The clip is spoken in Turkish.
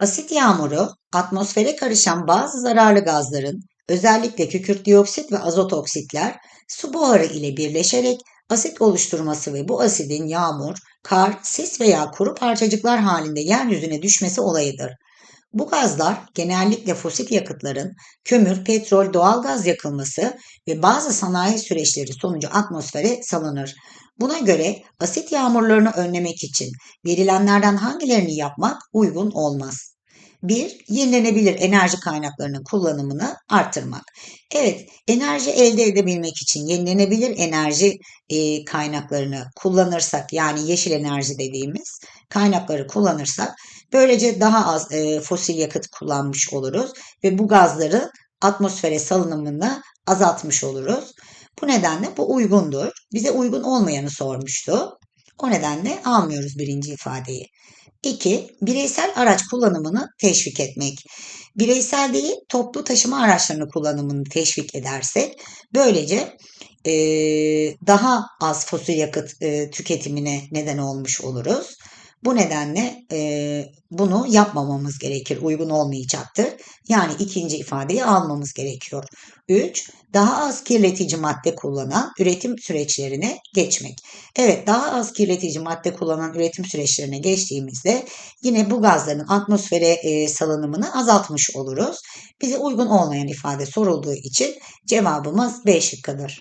Asit yağmuru, atmosfere karışan bazı zararlı gazların, özellikle kükürt dioksit ve azot oksitler, su buharı ile birleşerek asit oluşturması ve bu asidin yağmur, kar, sis veya kuru parçacıklar halinde yeryüzüne düşmesi olayıdır. Bu gazlar genellikle fosil yakıtların, kömür, petrol, doğalgaz yakılması ve bazı sanayi süreçleri sonucu atmosfere salınır. Buna göre asit yağmurlarını önlemek için verilenlerden hangilerini yapmak uygun olmaz? 1. Yenilenebilir enerji kaynaklarının kullanımını artırmak. Evet, enerji elde edebilmek için yenilenebilir enerji e, kaynaklarını kullanırsak, yani yeşil enerji dediğimiz kaynakları kullanırsak, böylece daha az e, fosil yakıt kullanmış oluruz ve bu gazları atmosfere salınımını azaltmış oluruz. Bu nedenle bu uygundur. Bize uygun olmayanı sormuştu. O nedenle almıyoruz birinci ifadeyi. 2. Bireysel araç kullanımını teşvik etmek. Bireysel değil, toplu taşıma araçlarının kullanımını teşvik edersek böylece e, daha az fosil yakıt e, tüketimine neden olmuş oluruz. Bu nedenle e, bunu yapmamamız gerekir, uygun olmayacaktır. Yani ikinci ifadeyi almamız gerekiyor. 3. Daha az kirletici madde kullanan üretim süreçlerine geçmek. Evet daha az kirletici madde kullanan üretim süreçlerine geçtiğimizde yine bu gazların atmosfere e, salınımını azaltmış oluruz. Bize uygun olmayan ifade sorulduğu için cevabımız B şıkkıdır.